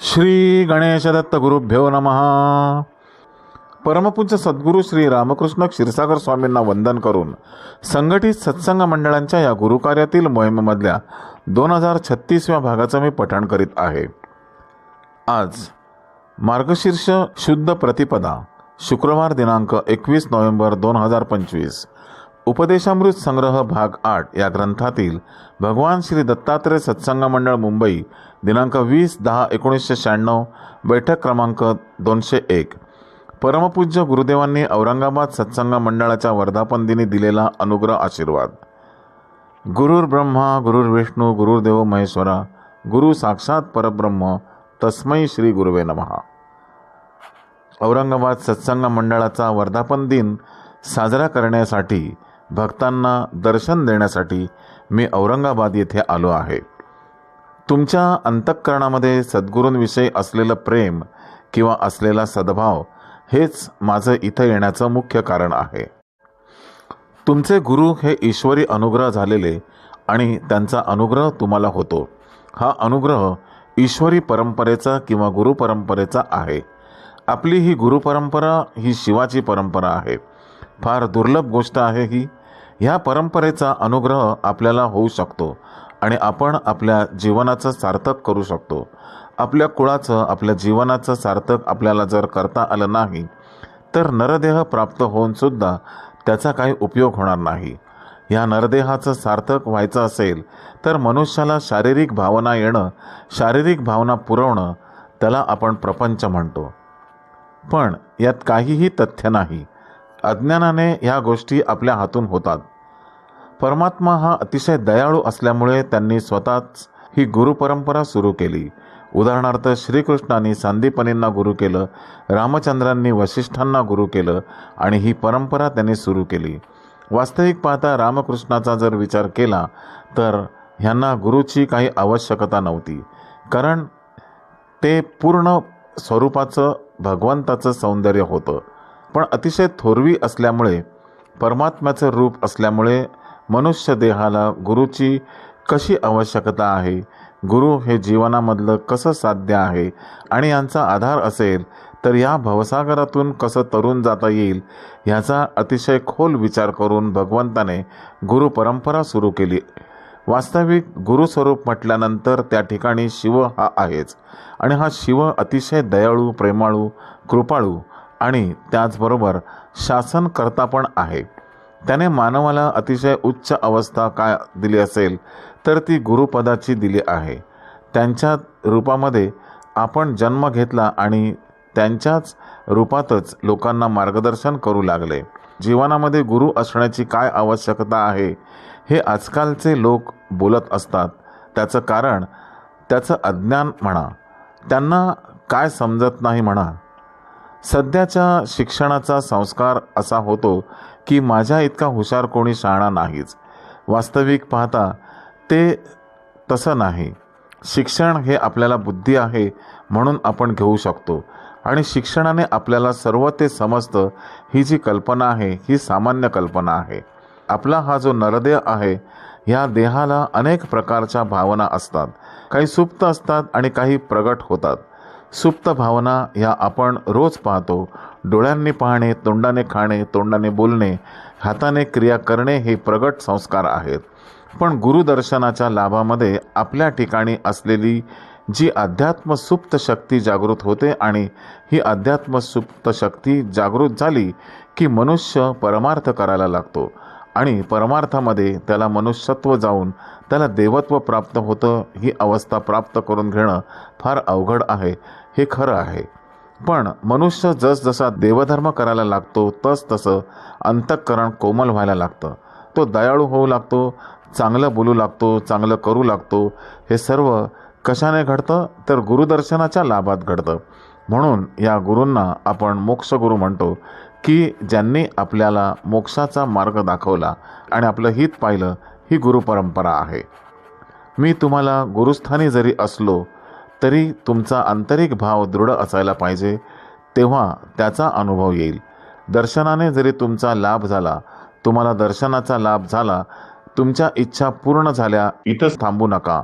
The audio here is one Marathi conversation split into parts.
श्री गणेश दत्त गुरुभ्यो नम। परमपूज्य सद्गुरू श्री रामकृष्ण क्षीरसागर स्वामींना वंदन करून संघटित सत्संग मंडळांच्या या गुरुकार्यातील मोहिमेमधल्या दोन हजार छत्तीसव्या भागाचं मी पठण करीत आहे. आज मार्गशीर्ष शुद्ध प्रतिपदा शुक्रवार दिनांक एकवीस नोव्हेंबर दोन हजार पंचवीस उपदेशामृत संग्रह भाग आठ या ग्रंथातील भगवान श्री दत्तात्रय सत्संग मंडळ मुंबई दिनांक वीस दहा एकोणीसशे शहाण्णव बैठक क्रमांक दोनशे एक. परमपूज्य गुरुदेवांनी औरंगाबाद सत्संग मंडळाच्या वर्धापनदिनी दिलेला अनुग्रह आशीर्वाद. गुरुर् ब्रह्मा गुरुर्विष्णू गुरुर्देव महेश्वरा गुरु साक्षात परब्रह्म तस्मै श्री गुरुवे नमहा औरंगाबाद सत्संग मंडळाचा वर्धापन दिन साजरा करण्यासाठी भक्तांना दर्शन देण्यासाठी मी औरंगाबाद येथे आलो आहे. तुमच्या अंतःकरणामध्ये सद्गुरूंविषयी असलेलं प्रेम किंवा असलेला सद्भाव हेच माझं इथं येण्याचं मुख्य कारण आहे. तुमचे गुरु हे ईश्वरी अनुग्रह झालेले आणि त्यांचा अनुग्रह तुम्हाला होतो. हा अनुग्रह ईश्वरी परंपरेचा किंवा गुरु परंपरेचा आहे. आपली ही गुरु परंपरा ही शिवाची परंपरा आहे. फार दुर्लभ गोष्ट आहे ही. ह्या परंपरेचा अनुग्रह आपल्याला होऊ शकतो आणि आपण आपल्या जीवनाचं सार्थक करू शकतो. आपल्या कुळाचं आपल्या जीवनाचं सार्थक आपल्याला जर करता आलं नाही तर नरदेह प्राप्त होऊनसुद्धा त्याचा काही उपयोग होणार नाही. या नरदेहाचं सार्थक व्हायचं असेल तर मनुष्याला शारीरिक भावना येणं शारीरिक भावना पुरवणं त्याला आपण प्रपंच म्हणतो. पण यात काहीही तथ्य नाही. अज्ञानाने ह्या गोष्टी आपल्या हातून होतात. परमात्मा हा अतिशय दयाळू असल्यामुळे त्यांनी स्वतःच ही गुरुपरंपरा सुरू केली. उदाहरणार्थ श्रीकृष्णांनी संदीपनींना गुरु केलं रामचंद्रांनी वशिष्ठांना गुरु केलं आणि ही परंपरा त्यांनी सुरू केली. वास्तविक पाहता रामकृष्णाचा जर विचार केला तर ह्यांना गुरुची काही आवश्यकता नव्हती. कारण ते पूर्ण स्वरूपाचं भगवंताचं सौंदर्य होतं. पण अतिशय थोरवी असल्यामुळे परमात्म्याचं रूप असल्यामुळे मनुष्य देहाला गुरुची कशी आवश्यकता आहे? गुरु हे जीवनामधलं कसं साध्य आहे? आणि यांचा आधार असेल तर या भवसागरातून कसं तरुण जाता येईल ह्याचा अतिशय खोल विचार करून भगवंताने गुरु परंपरा सुरू केली. वास्तविक गुरुस्वरूप म्हटल्यानंतर त्या ठिकाणी शिव हा आहेच. आणि हा शिव अतिशय दयाळू प्रेमाळू कृपाळू आणि त्याचबरोबर शासनकर्ता पण आहे. त्याने मानवाला अतिशय उच्च अवस्था काय दिली असेल तर ती गुरुपदाची दिली आहे. त्यांच्या रूपामध्ये आपण जन्म घेतला आणि त्यांच्याच रूपातच लोकांना मार्गदर्शन करू लागले. जीवनामध्ये गुरु असण्याची काय आवश्यकता आहे हे आजकालचे लोक बोलत असतात. त्याचं कारण त्याचं अज्ञान म्हणा. त्यांना काय समजत नाही म्हणा. सध्याच्या शिक्षणाचा संस्कार असा होतो की माझ्या इतका हुशार कोणी शाळा नाहीच. वास्तविक पाहता ते तसं नाही. शिक्षण हे आपल्याला बुद्धी आहे म्हणून आपण घेऊ शकतो आणि शिक्षणाने आपल्याला सर्व ते समजतं ही जी कल्पना आहे ही सामान्य कल्पना आहे. आपला हा जो नरदेह आहे ह्या देहाला अनेक प्रकारच्या भावना असतात. काही सुप्त असतात आणि काही प्रगट होतात. सुप्त भावना ह्या आपण रोज पाहतो. डोळ्यांनी पाहणे तोंडाने खाणे तोंडाने बोलणे हाताने क्रिया करणे हे प्रगट संस्कार आहेत. पण गुरुदर्शनाच्या लाभामध्ये आपल्या ठिकाणी असलेली जी अध्यात्म सुप्त शक्ती जागृत होते आणि ही अध्यात्म सुप्त शक्ती जागृत झाली की मनुष्य परमार्थ करायला लागतो. आणि परमार्थामध्ये त्याला मनुष्यत्व जाऊन त्याला देवत्व प्राप्त होतं ही अवस्था प्राप्त करून घेणं फार अवघड आहे हे खरं आहे. पण मनुष्य जसजसा देवधर्म करायला लागतो तस तसं अंतःकरण कोमल व्हायला लागतं. तो दयाळू होऊ लागतो चांगलं बोलू लागतो चांगलं करू लागतो. हे सर्व कशाने घडतं? तर गुरुदर्शनाच्या लाभात घडतं. म्हणून या गुरूंना आपण मोक्षगुरू म्हणतो. की ज्यांनी आपल्याला मोक्षाचा मार्ग दाखवला आणि आपलं हित पाहिलं ही गुरुपरंपरा आहे. मी तुम्हाला गुरुस्थानी जरी असलो तरी तुमचा आंतरिक भाव दृढ असायला पाहिजे तेव्हा त्याचा अनुभव येईल. दर्शनाने जरी तुमचा लाभ झाला तुम्हाला दर्शनाचा लाभ झाला तुमच्या इच्छा पूर्ण झाल्या इथंच थांबू नका.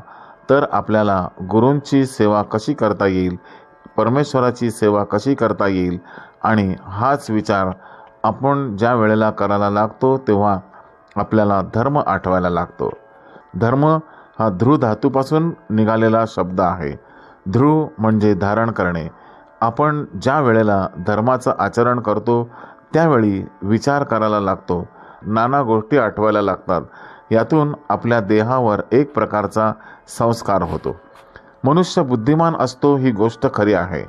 तर आपल्याला गुरूंची सेवा कशी करता येईल परमेश्वराची सेवा कशी करता येईल? आणि हाच विचार आपण ज्या वेळेला करायला लागतो तेव्हा आपल्याला धर्म आठवायला लागतो. धर्म हा ध्रुव धातूपासून निघालेला शब्द आहे. ध्रुव म्हणजे धारण करणे. आपण ज्या वेळेला धर्माचं आचरण करतो त्यावेळी विचार करायला लागतो. नाना गोष्टी आठवायला लागतात. यातून आपल्या देहावर एक प्रकारचा संस्कार होतो. मनुष्य बुद्धिमान असतो ही गोष्ट खरी आहे.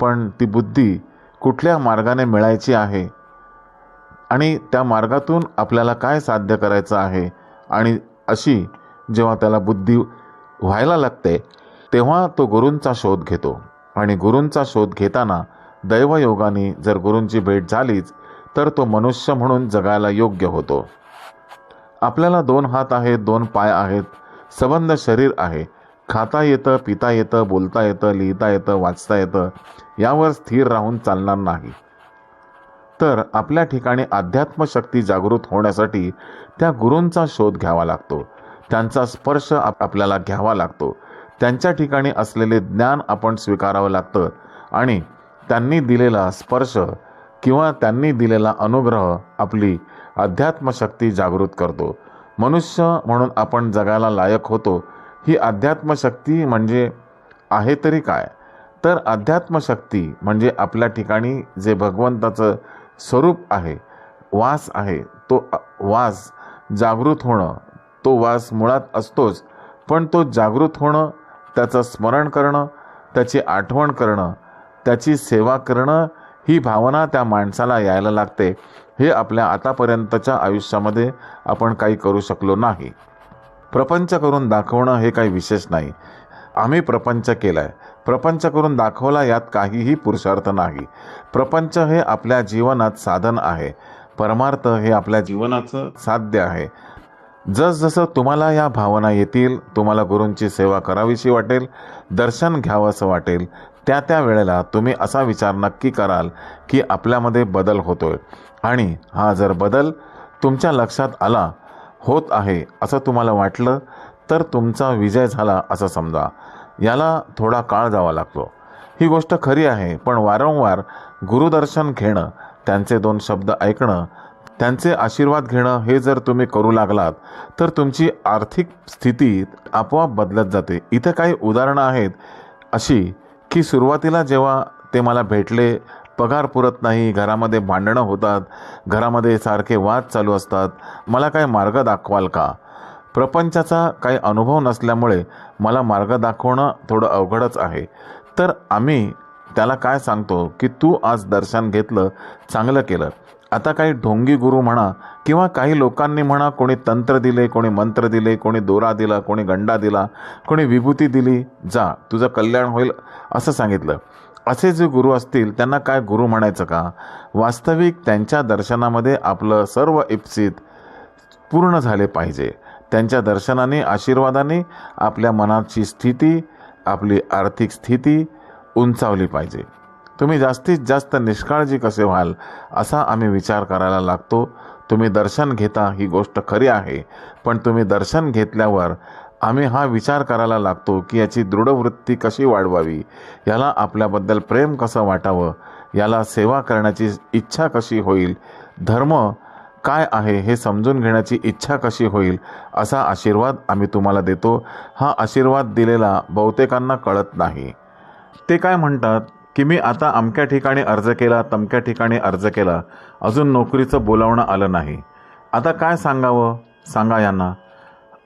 पण ती बुद्धी कुठल्या मार्गाने मिळायची आहे? आणि त्या मार्गातून आपल्याला काय साध्य करायचं आहे? आणि अशी जेव्हा त्याला बुद्धी व्हायला लागते तेव्हा तो गुरूंचा शोध घेतो. आणि गुरूंचा शोध घेताना दैवयोगाने जर गुरूंची भेट झालीच तर तो मनुष्य म्हणून जगायला योग्य होतो. आपल्याला दोन हात आहेत दोन पाय आहेत सबंध शरीर आहे खाता येतं पिता येतं बोलता येतं लिहिता येतं वाचता येतं यावर स्थिर राहून चालणार नाही. तर आपल्या ठिकाणी अध्यात्मशक्ती जागृत होण्यासाठी त्या गुरूंचा शोध घ्यावा लागतो. त्यांचा स्पर्श आप- आपल्याला घ्यावा लागतो. त्यांच्या ठिकाणी असलेले ज्ञान आपण स्वीकारावं लागतं आणि त्यांनी दिलेला स्पर्श किंवा त्यांनी दिलेला अनुग्रह आपली अध्यात्मशक्ती जागृत करतो. मनुष्य म्हणून आपण जगायला लायक होतो ही अध्यात्मशक्ती म्हणजे आहे तरी काय? तर अध्यात्मशक्ती म्हणजे आपल्या ठिकाणी जे भगवंताचं स्वरूप आहे वास आहे तो वास जागृत होणं तो वास मुळात असतोच पण तो जागृत होणं त्याचं स्मरण करणं त्याची आठवण करणं त्याची सेवा करणं ही भावना त्या माणसाला यायला लागते. हे आपल्या आतापर्यंतच्या आयुष्यामध्ये आपण काही करू शकलो नाही. प्रपंच करून दाखवणं हे काही विशेष नाही. आम्ही प्रपंच केलाय. प्रपंच करून दाखवला यात काहीही पुरुषार्थ नाही. प्रपंच हे आपल्या जीवनात साधन आहे. परमार्थ हे आपल्या जीवनाचं साध्य आहे. जसजसं तुम्हाला या भावना येतील तुम्हाला गुरूंची सेवा करावीशी वाटेल दर्शन घ्यावंसं वाटेल त्या त्या वेळेला तुम्ही असा विचार नक्की कराल की आपल्यामध्ये बदल होतोय. आणि हा जर बदल तुमच्या लक्षात आला होत आहे असं तुम्हाला वाटलं तर तुमचा विजय झाला असं समजा. याला थोडा काळ जावा लागतो. ही गोष्ट खरी आहे पण वारंवार गुरुदर्शन घेणं त्यांचे दोन शब्द ऐकणं त्यांचे आशीर्वाद घेणं हे जर तुम्ही करू लागलात तर तुमची आर्थिक स्थिती आपोआप बदलत जाते. इथं काही उदाहरणं आहेत अशी की सुरुवातीला जेव्हा ते मला भेटले पगार पुरत नाही घरामध्ये भांडणं होतात घरामध्ये सारखे वाद चालू असतात. मला काय मार्ग दाखवाल का? प्रपंचाचा काही अनुभव नसल्यामुळे मला मार्ग दाखवणं थोडं अवघडच आहे. तर आम्ही त्याला काय सांगतो की तू आज दर्शन घेतलं चांगलं केलं. आता काही ढोंगी गुरु म्हणा किंवा काही लोकांनी म्हणा कोणी तंत्र दिले कोणी मंत्र दिले कोणी दोरा दिला कोणी गंडा दिला कोणी विभूती दिली जा तुझं कल्याण होईल असं सांगितलं. असे जे गुरु असतील त्यांना काय गुरु म्हणायचं का? वास्तविक त्यांच्या दर्शनामध्ये आपलं सर्व इप्सित पूर्ण झाले पाहिजे. त्यांच्या दर्शनाने आशीर्वादाने आपल्या मनाची स्थिती आपली आर्थिक स्थिती उंचावली पाहिजे. तुम्ही जास्तीत जास्त निष्काळजी कसे व्हाल असा आम्ही विचार करायला लागतो. तुम्ही दर्शन घेता ही गोष्ट खरी आहे पण तुम्ही दर्शन घेतल्यावर आम्ही हा विचार करायला लागतो की याची दृढवृत्ती कशी वाढवावी? याला आपल्याबद्दल प्रेम कसं वाटावं? याला सेवा करण्याची इच्छा कशी होईल? धर्म काय आहे हे समजून घेण्याची इच्छा कशी होईल? असा आशीर्वाद आम्ही तुम्हाला देतो. हा आशीर्वाद दिलेला बहुतेकांना कळत नाही. ते काय म्हणतात? की मी आता अमक्या ठिकाणी अर्ज केला तमक्या ठिकाणी अर्ज केला. अजून नोकरीचं बोलावणं आलं नाही. आता काय सांगावं? सांगा यांना.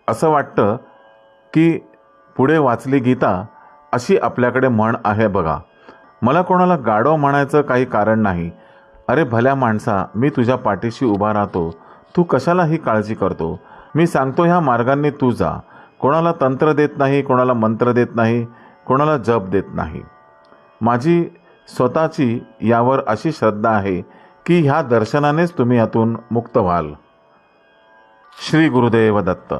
असं वाटतं की पुढे वाचली गीता अशी आपल्याकडे म्हण आहे बघा. मला कोणाला गाढव म्हणायचं काही कारण नाही. अरे भल्या माणसा मी तुझ्या पाठीशी उभा राहतो. तू कशाला ही काळजी करतो. मी सांगतो ह्या मार्गांनी तू जा. कोणाला तंत्र देत नाही कोणाला मंत्र देत नाही कोणाला जप देत नाही. माझी स्वतःची यावर अशी श्रद्धा आहे की ह्या दर्शनानेच तुम्ही यातून मुक्त व्हाल. श्री गुरुदेव दत्त.